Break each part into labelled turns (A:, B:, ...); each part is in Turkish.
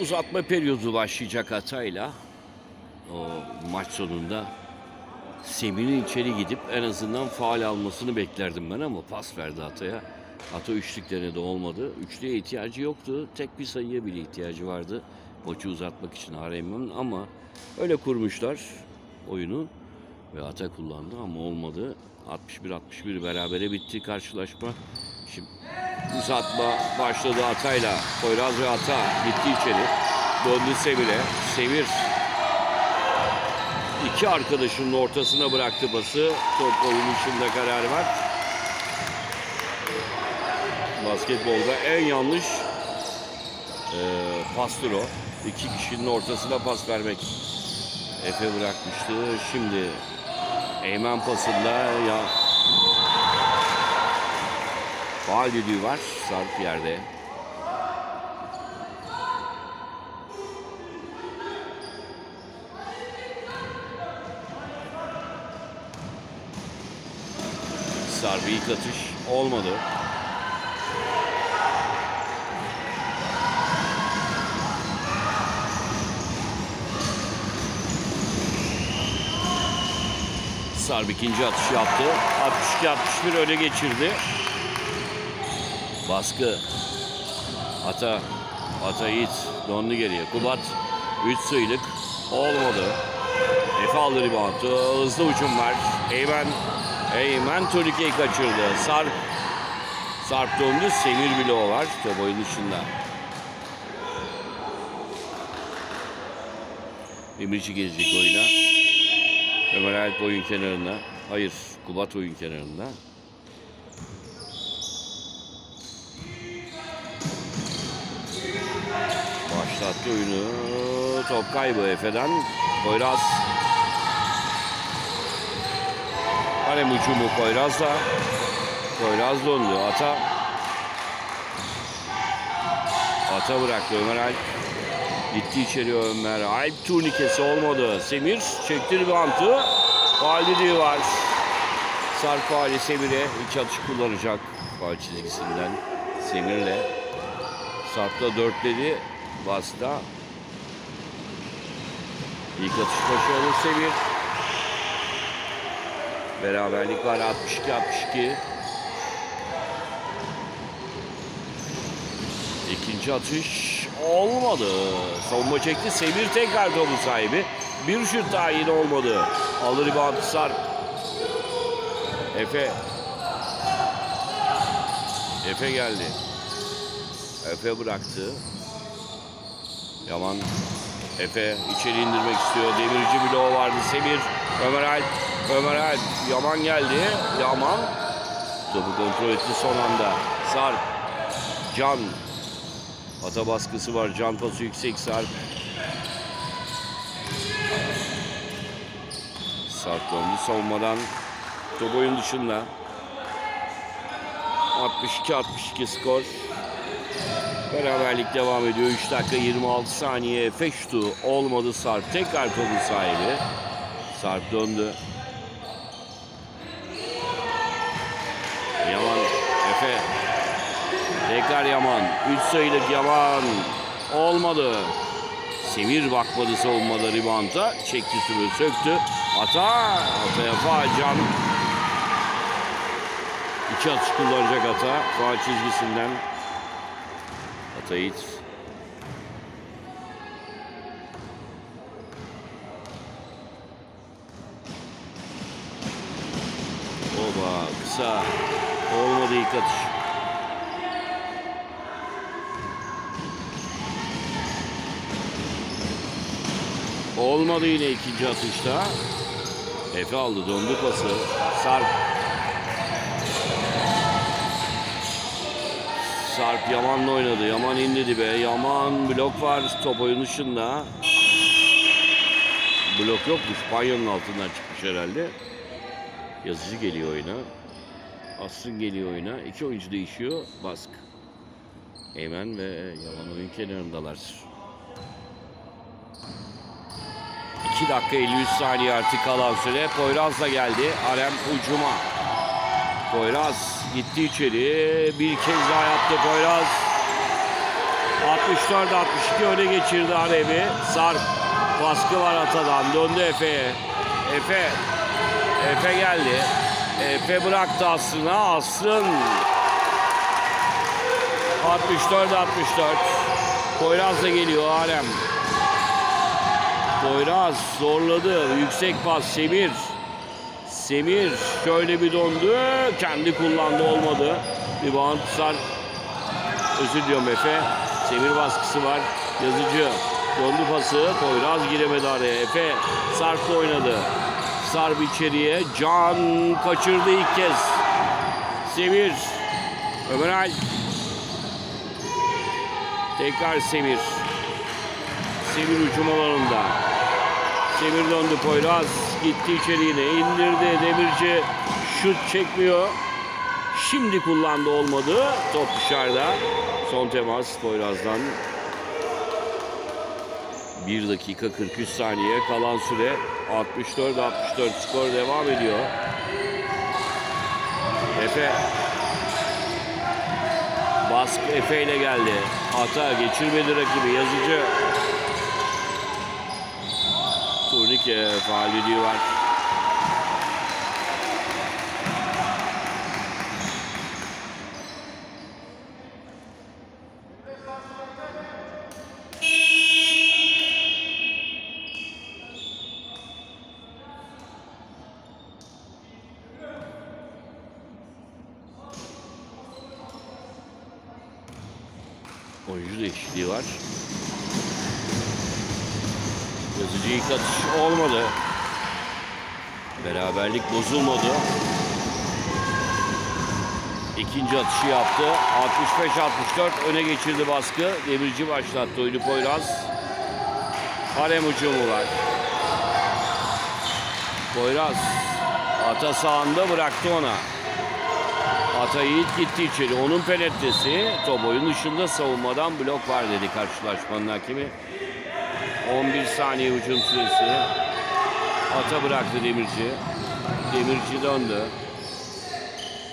A: Uzatma periyodu başlayacak hatayla. O maç sonunda Semih'in içeri gidip en azından faal almasını beklerdim ben ama pas verdi Atay'a. Ata üçlüklerine de olmadı. Üçlüye ihtiyacı yoktu. Tek bir sayıya bile ihtiyacı vardı. Maçı uzatmak için Harem'in ama öyle kurmuşlar oyunu. Ve Ata kullandı ama olmadı. 61-61 berabere bitti karşılaşma. Şimdi uzatma başladı Atay'la. Poyraz ve Ata gitti içeri. Döndü Semir'e. Semir iki arkadaşının ortasına bıraktı pası. Top oyun içinde karar var. Basketbolda en yanlış e, pastır o. İki kişinin ortasına pas vermek. Efe bırakmıştı. Şimdi Eymen pasında ya faal düdüğü var. Sarp yerde. Sarp ilk atış olmadı. Sarp ikinci atış yaptı. 62-61 öne geçirdi. Baskı. Ata. Ata Yiğit. Donlu geriye. Kubat. 3 sayılık. Olmadı. Efe aldı reboundu. Hızlı uçum var. Eymen. Eymen turnikeyi kaçırdı. Sarp. Sarp döndü. Semir bile o var. Top oyun dışında. Emirci gelecek oyuna. Ömer Alp oyun kenarında. Hayır, Kubat oyun kenarında. Başlattı oyunu. Top kaybı Efe'den. Poyraz. Harem ucumu Poyraz'la. Poyraz döndü. Ata. Ata bıraktı Ömer Alp. Gitti içeri Ömer. Alp turnikesi olmadı. Semir çekti ribantı. Faal var. Sarp faali Semir'e ilk atış kullanacak. Faal çizgisinden Semir'le. Sarp'ta dörtledi. Basta. İlk atış başarılı Semir. Beraberlik var 62-62. İkinci atış olmadı. Savunma çekti. Semir tekrar topu sahibi. Bir şut daha yine olmadı. Alır reboundu Sarp. Efe. Efe geldi. Efe bıraktı. Yaman. Efe içeri indirmek istiyor. Demirci bloğu vardı. Semir. Ömer Alp. Ömer Alp. Yaman geldi. Yaman. Topu kontrol etti son anda. Sarp. Can. Ata baskısı var. Can pası yüksek Sarp. Sarp döndü savunmadan. Top oyun dışında. 62-62 skor. Beraberlik devam ediyor. 3 dakika 26 saniye. Efe şutu olmadı Sarp. Tekrar topun sahibi. Sarp döndü. Yaman Efe Tekrar Yaman. 3 sayılık Yaman. Olmadı. Semir bakmadı savunmada ribanta. Çekti sürü söktü. Ata. Ataya faal can. İki atış kullanacak Ata. Faal çizgisinden. Ata Yiğit. Oba kısa. Olmadı ilk atış. Olmadı yine ikinci atışta. Efe aldı döndü pası. Sarp. Sarp Yaman'la oynadı. Yaman indi dibe. Yaman blok var top oyun dışında. Blok yokmuş. Banyonun altından çıkmış herhalde. Yazıcı geliyor oyuna. Asrın geliyor oyuna. İki oyuncu değişiyor. Bask. Eymen ve Yaman oyun kenarındalar. 2 dakika 53 saniye artık kalan süre. Poyraz da geldi. Arem ucuma. Poyraz gitti içeri. Bir kez daha yaptı Poyraz. 64-62 öne geçirdi Alevi. Sarp baskı var Ata'dan. Döndü Efe'ye. Efe. Efe geldi. Efe bıraktı Aslı'na. Aslın 64-64. Poyraz da geliyor Alem. Poyraz zorladı. Yüksek pas Semir. Semir şöyle bir döndü. Kendi kullandı olmadı. Bir Sar Özür diliyorum Efe. Semir baskısı var. Yazıcı. Döndü pası. Poyraz giremedi araya. Efe Sarp'la oynadı. Sarp içeriye. Can kaçırdı ilk kez. Semir. Ömer Alp. Tekrar Semir. Semir hücum alanında. Semir döndü Poyraz. Gitti içeriğine. indirdi. Demirci şut çekmiyor. Şimdi kullandı olmadı. Top dışarıda. Son temas Poyraz'dan. 1 dakika 43 saniye kalan süre 64-64 skor devam ediyor. Efe Baskı Efe ile geldi. Ata geçirmedi rakibi. Yazıcı. Turnike faaliyeti var. Oyuncu değişikliği var. Yazıcı ilk atış olmadı. Beraberlik bozulmadı. İkinci atışı yaptı. 65-64 öne geçirdi baskı. Demirci başlattı oyunu Poyraz. Harem hücumu var. Poyraz ata sağında bıraktı ona. Ata Yiğit gitti içeri. Onun penetresi top oyun dışında savunmadan blok var dedi karşılaşmanın hakemi. 11 saniye hücum süresi. Ata bıraktı Demirci. Demirci döndü.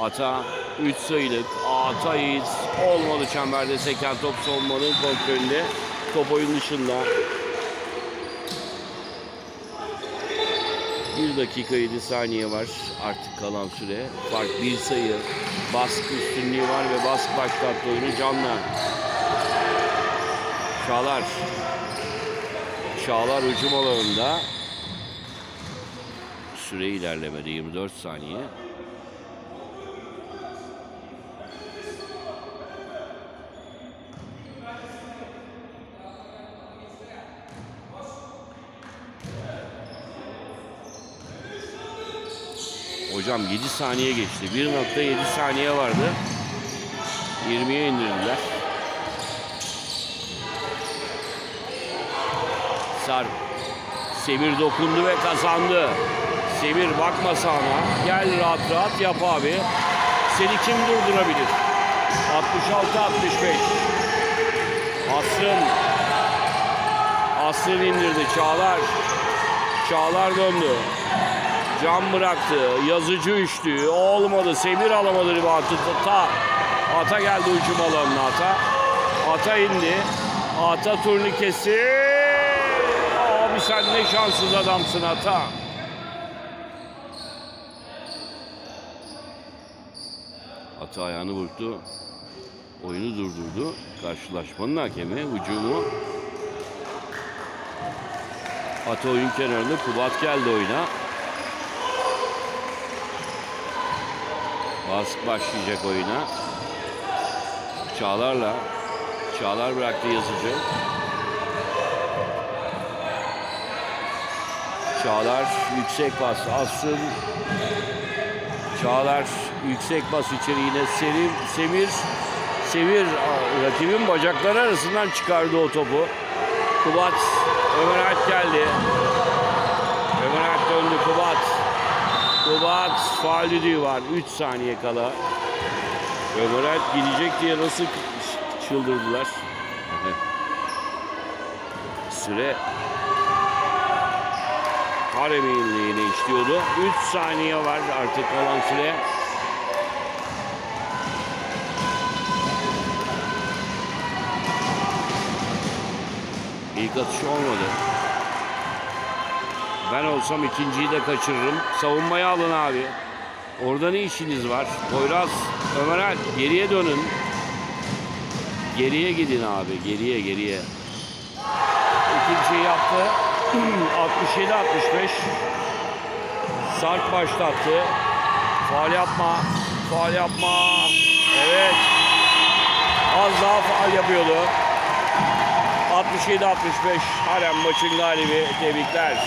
A: Ata 3 sayılık. Ata Yiğit olmadı çemberde seken top savunmanın kontrolünde. Top oyun dışında. 1 dakika 7 saniye var artık kalan süre. Fark bir sayı. Baskı üstünlüğü var ve baskı başlattı oyunu Can'la. Çağlar. Çağlar hücum alanında. Süre ilerlemedi 24 saniye. Hocam 7 saniye geçti. 1.7 saniye vardı. 20'ye indirdiler. Sarp. Semir dokundu ve kazandı. Semir bakma sağına. Gel rahat rahat yap abi. Seni kim durdurabilir? 66-65. Asrın. Asrın indirdi. Çağlar. Çağlar döndü. Can bıraktı. Yazıcı üçlü. Olmadı. Semir alamadı ribatı. Ta. Ata geldi hücum alanına Ata. Ata indi. Ata turnikesi. Sen ne şanssız adamsın Ata. Ata ayağını vurdu. Oyunu durdurdu. Karşılaşmanın hakemi hücumu. Ata oyun kenarında Kubat geldi oyuna. Baskı başlayacak oyuna. Çağlar'la. Çağlar bıraktı yazıcı. Çağlar yüksek bas. Asın. Çağlar yüksek bas içeriğine. Serim, Semir. Semir rakibin bacakları arasından çıkardı o topu. Kubat. Ömer Alp geldi. Ömer Alp döndü Kubat. Kubat faal düdüğü var. 3 saniye kala. Ömer Alp gidecek diye nasıl çıldırdılar. Süre Harem'in lehine işliyordu. 3 saniye var artık kalan süre. İlk atış olmadı. Ben olsam ikinciyi de kaçırırım. Savunmaya alın abi. Orada ne işiniz var? Poyraz, Ömer Alp geriye dönün. Geriye gidin abi. Geriye geriye. İkinciyi yaptı. 67-65. Sarp başlattı. Faal yapma. Faal yapma. Evet. Az daha faal yapıyordu. 67-65. Halen maçın galibi. Tebrikler.